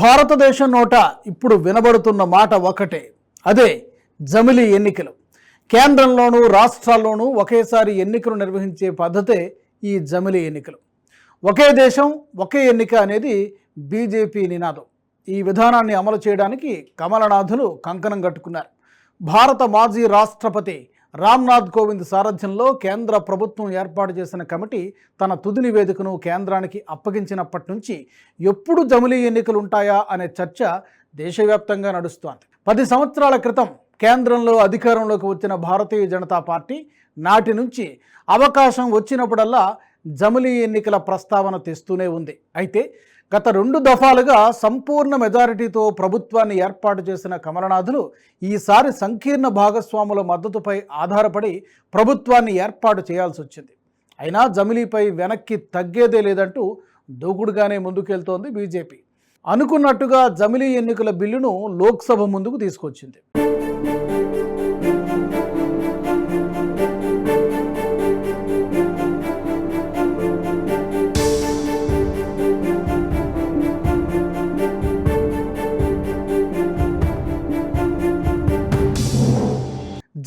భారతదేశం నోట ఇప్పుడు వినబడుతున్న మాట ఒకటే. అదే జమిలి ఎన్నికలు. కేంద్రంలోనూ రాష్ట్రాల్లోనూ ఒకేసారి ఎన్నికలు నిర్వహించే పద్ధతే ఈ జమిలి ఎన్నికలు. ఒకే దేశం ఒకే ఎన్నిక అనేది బీజేపీ నినాదం. ఈ విధానాన్ని అమలు చేయడానికి కమలనాథులు కంకణం కట్టుకున్నారు. భారత మాజీ రాష్ట్రపతి రామ్నాథ్ కోవింద్ సారథ్యంలో కేంద్ర ప్రభుత్వం ఏర్పాటు చేసిన కమిటీ తన తుది నివేదికను కేంద్రానికి అప్పగించినప్పటి నుంచి ఎప్పుడు జమిలీ ఎన్నికలు ఉంటాయా అనే చర్చ దేశవ్యాప్తంగా నడుస్తోంది. పది సంవత్సరాల క్రితం కేంద్రంలో అధికారంలోకి వచ్చిన భారతీయ జనతా పార్టీ నాటి నుంచి అవకాశం వచ్చినప్పుడల్లా జమిలీ ఎన్నికల ప్రస్తావన తెస్తూనే ఉంది. అయితే గత రెండు దఫాలుగా సంపూర్ణ మెజారిటీతో ప్రభుత్వాన్ని ఏర్పాటు చేసిన కమలనాథులు ఈసారి సంకీర్ణ భాగస్వాముల మద్దతుపై ఆధారపడి ప్రభుత్వాన్ని ఏర్పాటు చేయాల్సి వచ్చింది. అయినా జమిలీపై వెనక్కి తగ్గేదే లేదంటూ దూకుడుగానే ముందుకెళ్తోంది బీజేపీ. అనుకున్నట్టుగా జమిలీ ఎన్నికల బిల్లును లోక్సభ ముందుకు తీసుకొచ్చింది.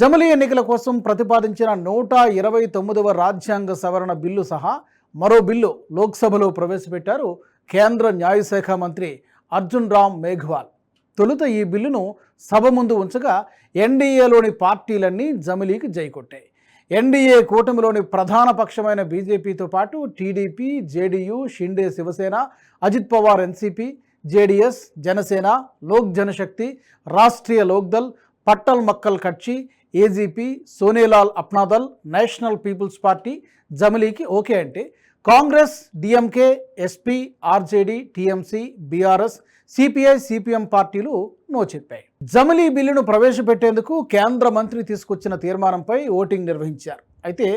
జమిలీ ఎన్నికల కోసం ప్రతిపాదించిన నూట ఇరవై తొమ్మిదవ రాజ్యాంగ సవరణ బిల్లు సహా మరో బిల్లు లోక్సభలో ప్రవేశపెట్టారు కేంద్ర న్యాయశాఖ మంత్రి అర్జున్ రామ్ మేఘ్వాల్. తొలుత ఈ బిల్లును సభ ముందు ఉంచగా ఎన్డీఏలోని పార్టీలన్నీ జమిలీకి జైకొట్టాయి. ఎన్డీఏ కూటమిలోని ప్రధాన పక్షమైన బీజేపీతో పాటు TDP JDU Shinde Shiv Sena Ajit Pawar NCP JDS Janasena Lok Janshakti Rashtriya Lok Dal Pattali Makkal Katchi AGP Sonelal Apna Dal National People's party జమిలీకి okay అంటే Congress DMK SP RJD TMC BRS CPI CPM పార్టీలు no చెప్పాయి జమిలీ బిల్లును ప్రవేశపెట్టేందుకు కేంద్ర మంత్రి తీసుకొచ్చిన తీర్మానంపై voting నిర్వహించారు అయితే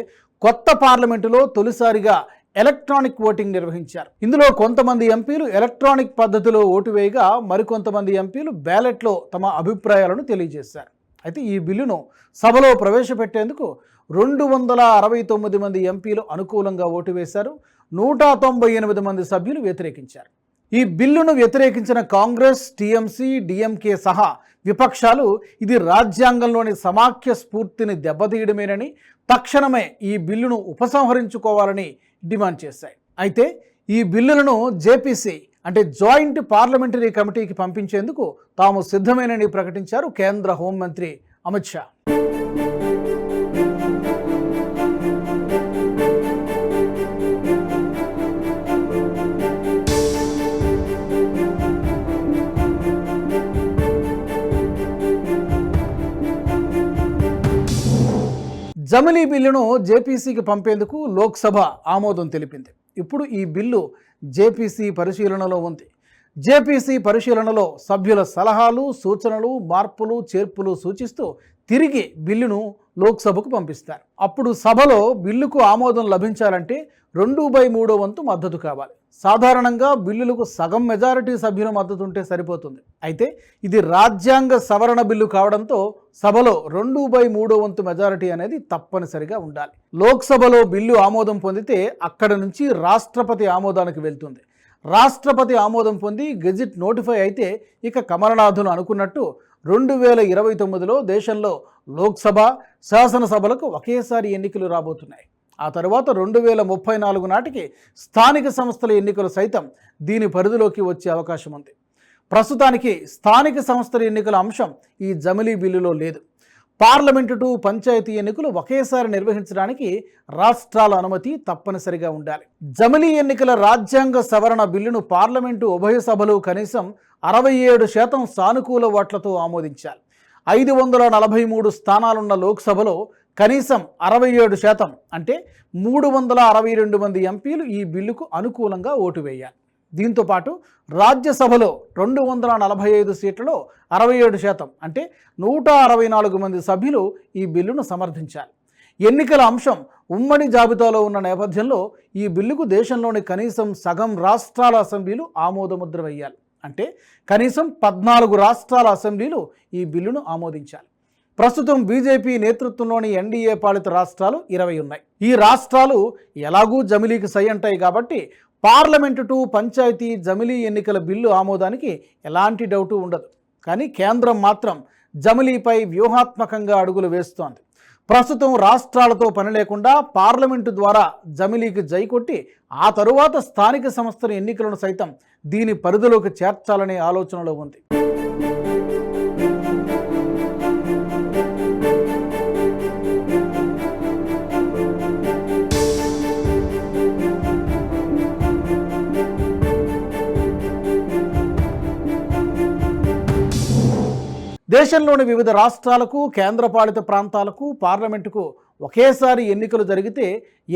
కొత్త పార్లమెంటులో తొలిసారిగా ఎలక్ట్రానిక్ ఓటింగ్ నిర్వహించారు. ఇందులో కొంతమంది ఎంపీలు ఎలక్ట్రానిక్ పద్ధతిలో ఓటు వేయగా మరికొంతమంది ఎంపీలు బ్యాలెట్లో తమ అభిప్రాయాలను తెలియజేశారు. అయితే ఈ బిల్లును సభలో ప్రవేశపెట్టేందుకు రెండు వందల అరవై తొమ్మిది మంది ఎంపీలు అనుకూలంగా ఓటు వేశారు. నూట తొంభై ఎనిమిది మంది సభ్యులు వ్యతిరేకించారు. ఈ బిల్లును వ్యతిరేకించిన కాంగ్రెస్ టీఎంసీ డిఎంకే సహా విపక్షాలు ఇది రాజ్యాంగంలోని సమాఖ్య స్ఫూర్తిని దెబ్బతీయడమేనని తక్షణమే ఈ బిల్లును ఉపసంహరించుకోవాలని డిమాండ్ చేశాయి. అయితే ఈ బిల్లులను జేపీసీ అంటే జాయింట్ పార్లమెంటరీ కమిటీకి పంపించేందుకు తాము సిద్ధమేనని ప్రకటించారు కేంద్ర హోంమంత్రి అమిత్ షా. జమిలీ బిల్లును జేపీసీకి పంపేందుకు లోక్సభ ఆమోదం తెలిపింది. ఇప్పుడు ఈ బిల్లు జేపీసీ పరిశీలనలో ఉంది. జేపీసీ పరిశీలనలో సభ్యుల సలహాలు సూచనలు మార్పులు చేర్పులు సూచిస్తూ తిరిగి బిల్లును లోక్సభకు పంపిస్తారు. అప్పుడు సభలో బిల్లుకు ఆమోదం లభించాలంటే రెండు బై మూడో వంతు మద్దతు కావాలి. సాధారణంగా బిల్లులకు సగం మెజారిటీ సభ్యుల మద్దతు ఉంటే సరిపోతుంది. అయితే ఇది రాజ్యాంగ సవరణ బిల్లు కావడంతో సభలో రెండు బై మూడో వంతు మెజారిటీ అనేది తప్పనిసరిగా ఉండాలి. లోక్సభలో బిల్లు ఆమోదం పొందితే అక్కడ నుంచి రాష్ట్రపతి ఆమోదానికి వెళ్తుంది. రాష్ట్రపతి ఆమోదం పొంది గెజిట్ నోటిఫై అయితే ఇక కమలనాథులు అనుకున్నట్టు రెండు వేల ఇరవై తొమ్మిదిలో దేశంలో లోక్సభ శాసనసభలకు ఒకేసారి ఎన్నికలు రాబోతున్నాయి. ఆ తర్వాత రెండు వేల ముప్పై నాలుగు నాటికి స్థానిక సంస్థల ఎన్నికలు సైతం దీని పరిధిలోకి వచ్చే అవకాశం ఉంది. ప్రస్తుతానికి స్థానిక సంస్థల ఎన్నికల అంశం ఈ జమిలీ బిల్లులో లేదు. పార్లమెంటు టు పంచాయతీ ఎన్నికలు ఒకేసారి నిర్వహించడానికి రాష్ట్రాల అనుమతి తప్పనిసరిగా ఉండాలి. జమిలీ ఎన్నికల రాజ్యాంగ సవరణ బిల్లును పార్లమెంటు ఉభయ సభలు కనీసం అరవై ఏడు శాతం సానుకూల ఓట్లతో ఆమోదించాలి ఐదు వందల నలభై మూడు స్థానాలున్న లోక్సభలో కనీసం అరవై ఏడు శాతం అంటే మూడు వందల అరవై రెండు మంది ఎంపీలు ఈ బిల్లుకు అనుకూలంగా ఓటు వేయాలి. దీంతోపాటు రాజ్యసభలో రెండు వందల నలభై ఐదు సీట్లలో అరవై ఏడు శాతం అంటే నూట అరవై నాలుగు మంది సభ్యులు ఈ బిల్లును సమర్థించాలి ఎన్నికల అంశం ఉమ్మడి జాబితాలో ఉన్న నేపథ్యంలో ఈ బిల్లుకు దేశంలోని కనీసం సగం రాష్ట్రాల అసెంబ్లీలు ఆమోదముద్ర వేయాలి. అంటే కనీసం పద్నాలుగు రాష్ట్రాల అసెంబ్లీలు ఈ బిల్లును ఆమోదించాలి. ప్రస్తుతం బీజేపీ నేతృత్వంలోని ఎన్డీఏ పాలిత రాష్ట్రాలు ఇరవై ఉన్నాయి. ఈ రాష్ట్రాలు ఎలాగూ జమిలీకి సై అంటాయి కాబట్టి పార్లమెంటు టు పంచాయతీ జమిలీ ఎన్నికల బిల్లు ఆమోదానికి ఎలాంటి డౌటు ఉండదు. కానీ కేంద్రం మాత్రం జమిలీపై వ్యూహాత్మకంగా అడుగులు వేస్తోంది. ప్రస్తుతం రాష్ట్రాలతో పని లేకుండా పార్లమెంటు ద్వారా జమిలీకి జై కొట్టి ఆ తరువాత స్థానిక సంస్థల ఎన్నికలను సైతం దీని పరిధిలోకి చేర్చాలనే ఆలోచనలో ఉంది. దేశంలోని వివిధ రాష్ట్రాలకు కేంద్రపాలిత ప్రాంతాలకు పార్లమెంటుకు ఒకేసారి ఎన్నికలు జరిగితే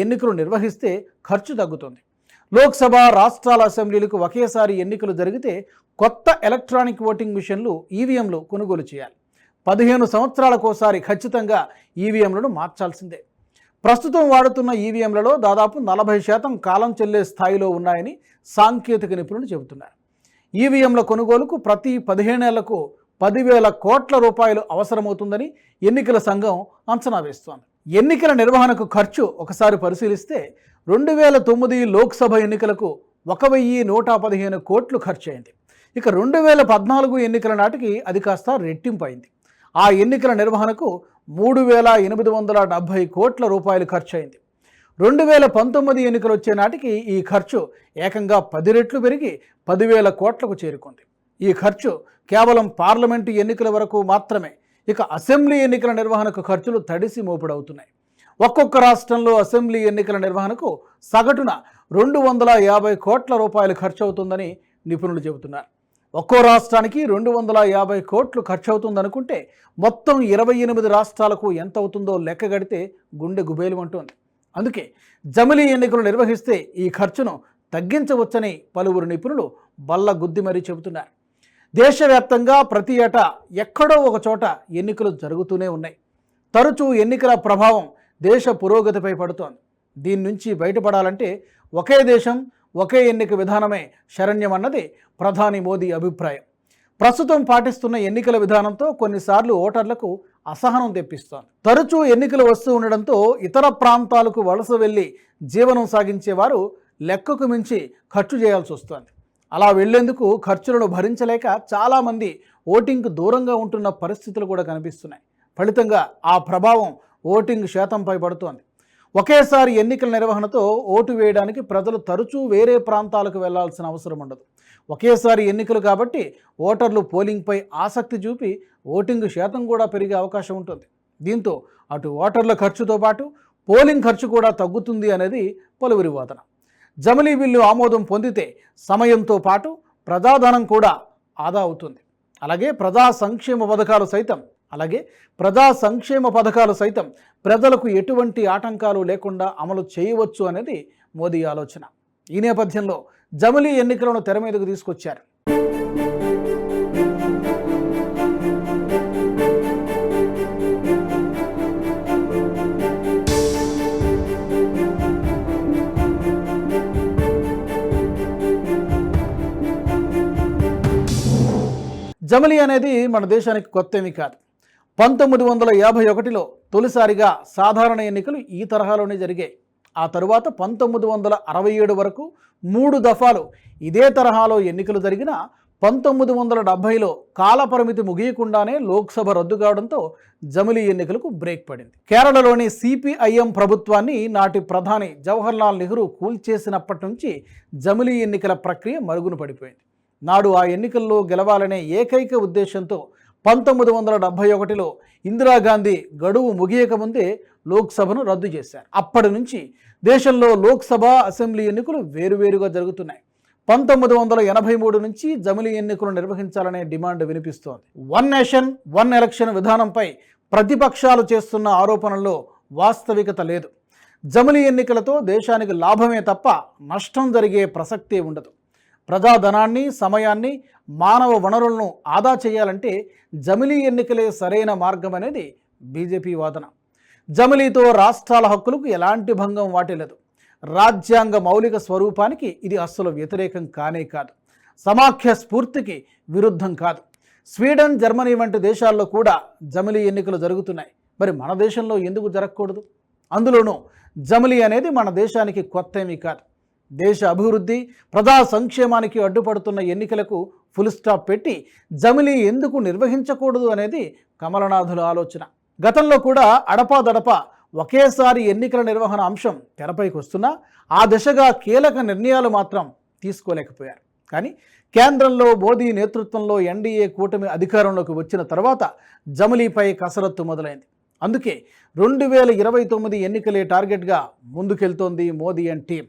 ఎన్నికలు నిర్వహిస్తే ఖర్చు తగ్గుతుంది. లోక్సభ రాష్ట్రాల అసెంబ్లీలకు ఒకేసారి ఎన్నికలు జరిగితే కొత్త ఎలక్ట్రానిక్ ఓటింగ్ మిషన్లు ఈవీఎంలు కొనుగోలు చేయాలి. పదిహేను సంవత్సరాలకోసారి ఖచ్చితంగా ఈవీఎంలను మార్చాల్సిందే. ప్రస్తుతం వాడుతున్న ఈవీఎంలలో దాదాపు నలభై శాతం కాలం చెల్లే స్థాయిలో ఉన్నాయని సాంకేతిక నిపుణులు చెబుతున్నారు. ఈవీఎంల కొనుగోలుకు ప్రతి పదిహేనేళ్ళకు పదివేల కోట్ల రూపాయలు అవసరమవుతుందని ఎన్నికల సంఘం అంచనా వేస్తోంది. ఎన్నికల నిర్వహణకు ఖర్చు ఒకసారి పరిశీలిస్తే రెండు వేల తొమ్మిది లోక్సభ ఎన్నికలకు ఒక వెయ్యి నూట పదిహేను కోట్లు ఖర్చు అయింది ఇక రెండు వేల పద్నాలుగు ఎన్నికల నాటికి అది కాస్త రెట్టింపు అయింది ఆ ఎన్నికల నిర్వహణకు మూడు వేల ఎనిమిది వందల డెబ్భై కోట్ల రూపాయలు ఖర్చు అయింది రెండు వేల పంతొమ్మిది ఎన్నికలు వచ్చే నాటికి ఈ ఖర్చు ఏకంగా పది రెట్లు పెరిగి పదివేల కోట్లకు చేరుకుంది. ఈ ఖర్చు కేవలం పార్లమెంటు ఎన్నికల వరకు మాత్రమే. ఇక అసెంబ్లీ ఎన్నికల నిర్వహణకు ఖర్చులు తడిసి మోపుడవుతున్నాయి. ఒక్కొక్క రాష్ట్రంలో అసెంబ్లీ ఎన్నికల నిర్వహణకు సగటున రెండు వందల యాభై కోట్ల రూపాయలు ఖర్చు అవుతుందని నిపుణులు చెబుతున్నారు. ఒక్కో రాష్ట్రానికి రెండు వందల యాభై కోట్లు ఖర్చు అవుతుందనుకుంటే మొత్తం ఇరవై ఎనిమిది రాష్ట్రాలకు ఎంత అవుతుందో లెక్క గడితే గుండె గుబేలు అంటోంది అందుకే జమిలీ ఎన్నికలు నిర్వహిస్తే ఈ ఖర్చును తగ్గించవచ్చని పలువురు నిపుణులు బల్ల గుద్ది మరీ చెబుతున్నారు. దేశవ్యాప్తంగా ప్రతి ఏటా ఎక్కడో ఒక చోట ఎన్నికలు జరుగుతూనే ఉన్నాయి. తరచూ ఎన్నికల ప్రభావం దేశ పురోగతిపై పడుతోంది. దీని నుంచి బయటపడాలంటే ఒకే దేశం ఒకే ఎన్నిక విధానమే శరణ్యమన్నది ప్రధాని మోదీ అభిప్రాయం. ప్రస్తుతం పాటిస్తున్న ఎన్నికల విధానంతో కొన్నిసార్లు ఓటర్లకు అసహనం తెప్పిస్తోంది. తరచూ ఎన్నికలు వస్తూ ఉండడంతో ఇతర ప్రాంతాలకు వలస వెళ్ళి జీవనం సాగించేవారు లెక్కకు మించి ఖర్చు చేయాల్సి వస్తోంది. అలా వెళ్ళేందుకు ఖర్చులను భరించలేక చాలామంది ఓటింగ్కు దూరంగా ఉంటున్న పరిస్థితులు కూడా కనిపిస్తున్నాయి. ఫలితంగా ఆ ప్రభావం ఓటింగ్ శాతంపై పడుతోంది. ఒకేసారి ఎన్నికల నిర్వహణతో ఓటు వేయడానికి ప్రజలు తరచూ వేరే ప్రాంతాలకు వెళ్ళాల్సిన అవసరం ఉండదు. ఒకేసారి ఎన్నికలు కాబట్టి ఓటర్లు పోలింగ్పై ఆసక్తి చూపి ఓటింగ్ శాతం కూడా పెరిగే అవకాశం ఉంటుంది. దీంతో అటు ఓటర్ల ఖర్చుతో పాటు పోలింగ్ ఖర్చు కూడా తగ్గుతుంది అనేది పలువురి వాదన. జమిలీ బిల్లు ఆమోదం పొందితే సమయంతో పాటు ప్రజాధనం కూడా ఆదా అవుతుంది. అలాగే ప్రజా సంక్షేమ పథకాలు సైతం అలాగే ప్రజా సంక్షేమ పథకాలు సైతం ప్రజలకు ఎటువంటి ఆటంకాలు లేకుండా అమలు చేయవచ్చు అనేది మోదీ ఆలోచన. ఈ నేపథ్యంలో జమిలీ ఎన్నికలను తెర మీదకు తీసుకొచ్చారు. జమిలి అనేది మన దేశానికి కొత్త ఏమీ కాదు. పంతొమ్మిది వందల యాభై ఒకటిలో తొలిసారిగా సాధారణ ఎన్నికలు ఈ తరహాలోనే జరిగాయి. ఆ తరువాత పంతొమ్మిది వందల అరవై ఏడు వరకు మూడు దఫాలు ఇదే తరహాలో ఎన్నికలు జరిగిన పంతొమ్మిది వందల డెబ్భైలో కాలపరిమితి ముగియకుండానే లోక్సభ రద్దు కావడంతో జమిలీ ఎన్నికలకు బ్రేక్ పడింది. కేరళలోని సిపిఐఎం ప్రభుత్వాన్ని నాటి ప్రధాని జవహర్లాల్ నెహ్రూ కూల్చేసినప్పటి నుంచి జమిలీ ఎన్నికల ప్రక్రియ మరుగున పడిపోయింది. నాడు ఆ ఎన్నికల్లో గెలవాలనే ఏకైక ఉద్దేశంతో పంతొమ్మిది వందల డెబ్భై ఒకటిలో ఇందిరాగాంధీ గడువు ముగియకముందే లోక్సభను రద్దు చేశారు. అప్పటి నుంచి దేశంలో లోక్సభ అసెంబ్లీ ఎన్నికలు వేరువేరుగా జరుగుతున్నాయి. పంతొమ్మిది వందల ఎనభై మూడు నుంచి జమిలీ ఎన్నికలు నిర్వహించాలనే డిమాండ్ వినిపిస్తోంది. వన్ నేషన్ వన్ ఎలక్షన్ విధానంపై ప్రతిపక్షాలు చేస్తున్న ఆరోపణల్లో వాస్తవికత లేదు. జమిలీ ఎన్నికలతో దేశానికి లాభమే తప్ప నష్టం జరిగే ప్రసక్తే ఉండదు. ప్రజాధనాన్ని సమయాన్ని మానవ వనరులను ఆదా చేయాలంటే జమిలీ ఎన్నికలే సరైన మార్గం అనేది బీజేపీ వాదన. జమిలీతో రాష్ట్రాల హక్కులకు ఎలాంటి భంగం వాటిల్లదు. రాజ్యాంగ మౌలిక స్వరూపానికి ఇది అస్సలు వ్యతిరేకం కానే కాదు. సమాఖ్య స్ఫూర్తికి విరుద్ధం కాదు. స్వీడన్ జర్మనీ వంటి దేశాల్లో కూడా జమిలీ ఎన్నికలు జరుగుతున్నాయి. మరి మన దేశంలో ఎందుకు జరగకూడదు? అందులోనూ జమిలీ అనేది మన దేశానికి కొత్త ఏమీ కాదు. దేశ అభివృద్ధి ప్రజా సంక్షేమానికి అడ్డుపడుతున్న ఎన్నికలకు ఫుల్ స్టాప్ పెట్టి జమిలీ ఎందుకు నిర్వహించకూడదు అనేది కమలనాథుల ఆలోచన. గతంలో కూడా అడపాదడప ఒకేసారి ఎన్నికల నిర్వహణ అంశం తెరపైకి వస్తున్నా ఆ దిశగా కీలక నిర్ణయాలు మాత్రం తీసుకోలేకపోయారు. కానీ కేంద్రంలో మోదీ నేతృత్వంలో ఎన్డీఏ కూటమి అధికారంలోకి వచ్చిన తర్వాత జమిలీపై కసరత్తు మొదలైంది. అందుకే రెండు వేల ఇరవై తొమ్మిది ఎన్నికలే టార్గెట్గా ముందుకెళ్తోంది మోదీ అండ్ టీం.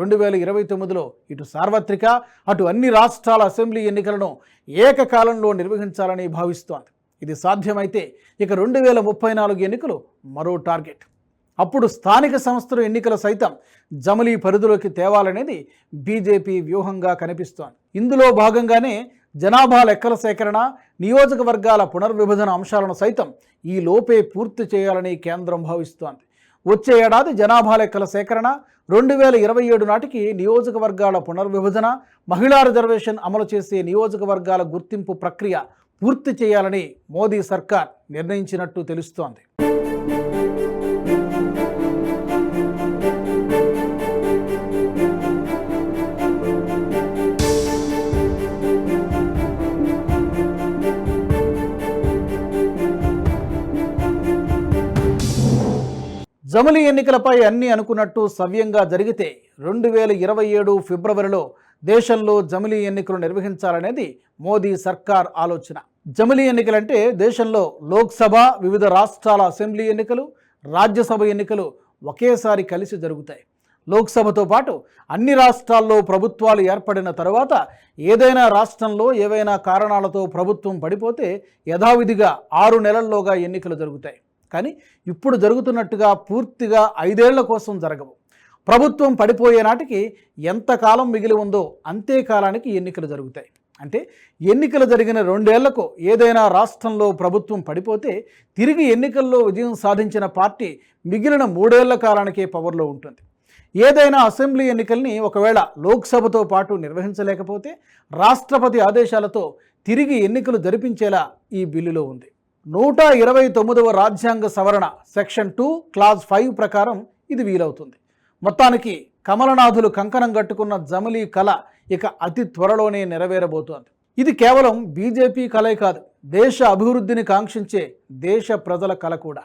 రెండు వేల ఇరవై తొమ్మిదిలో ఇటు సార్వత్రిక అటు అన్ని రాష్ట్రాల అసెంబ్లీ ఎన్నికలను ఏకకాలంలో నిర్వహించాలని భావిస్తోంది. ఇది సాధ్యమైతే ఇక రెండు వేల ముప్పై నాలుగు ఎన్నికలు మరో టార్గెట్. అప్పుడు స్థానిక సంస్థల ఎన్నికల సైతం జమలీ పరిధిలోకి తేవాలనేది బీజేపీ వ్యూహంగా కనిపిస్తోంది. ఇందులో భాగంగానే జనాభా లెక్కల సేకరణ నియోజకవర్గాల పునర్విభజన అంశాలను సైతం ఈ లోపే పూర్తి చేయాలని కేంద్రం భావిస్తోంది. వచ్చే ఏడాది జనాభా లెక్కల సేకరణ రెండు వేల ఇరవై ఏడు నాటికి నియోజకవర్గాల పునర్విభజన మహిళా రిజర్వేషన్ అమలు చేసే నియోజకవర్గాల గుర్తింపు ప్రక్రియ పూర్తి చేయాలని మోదీ సర్కార్ నిర్ణయించినట్టు తెలుస్తోంది. జమిలి ఎన్నికలపై అన్ని అనుకున్నట్టు సవ్యంగా జరిగితే రెండు వేల ఇరవై ఏడు ఫిబ్రవరిలో దేశంలో జమిలి ఎన్నికలు నిర్వహించాలనేది మోదీ సర్కార్ ఆలోచన. జమిలి ఎన్నికలంటే దేశంలో లోక్సభ వివిధ రాష్ట్రాల అసెంబ్లీ ఎన్నికలు రాజ్యసభ ఎన్నికలు ఒకేసారి కలిసి జరుగుతాయి. లోక్సభతో పాటు అన్ని రాష్ట్రాల్లో ప్రభుత్వాలు ఏర్పడిన తర్వాత ఏదైనా రాష్ట్రంలో ఏవైనా కారణాలతో ప్రభుత్వం పడిపోతే యథావిధిగా ఆరు నెలల్లోగా ఎన్నికలు జరుగుతాయి. కానీ ఇప్పుడు జరుగుతున్నట్టుగా పూర్తిగా ఐదేళ్ళ కోసం జరగవు. ప్రభుత్వం పడిపోయే నాటికి ఎంతకాలం మిగిలి ఉందో అంతే కాలానికి ఎన్నికలు జరుగుతాయి. అంటే ఎన్నికలు జరిగిన రెండేళ్ళకు ఏదైనా రాష్ట్రంలో ప్రభుత్వం పడిపోతే తిరిగి ఎన్నికల్లో విజయం సాధించిన పార్టీ మిగిలిన మూడేళ్ళ కాలానికే పవర్లో ఉంటుంది. ఏదైనా అసెంబ్లీ ఎన్నికల్ని ఒకవేళ లోక్సభతో పాటు నిర్వహించలేకపోతే రాష్ట్రపతి ఆదేశాలతో తిరిగి ఎన్నికలు జరిపించేలా ఈ బిల్లులో ఉంది. నూట ఇరవై తొమ్మిదవ రాజ్యాంగ సవరణ సెక్షన్ టూ క్లాజ్ ఫైవ్ ప్రకారం ఇది వీలవుతుంది. మొత్తానికి కమలనాథులు కంకణం కట్టుకున్న జమిలీ కళ ఇక అతి త్వరలోనే నెరవేరబోతోంది. ఇది కేవలం బీజేపీ కలే కాదు దేశ అభివృద్ధిని కాంక్షించే దేశ ప్రజల కళ కూడా.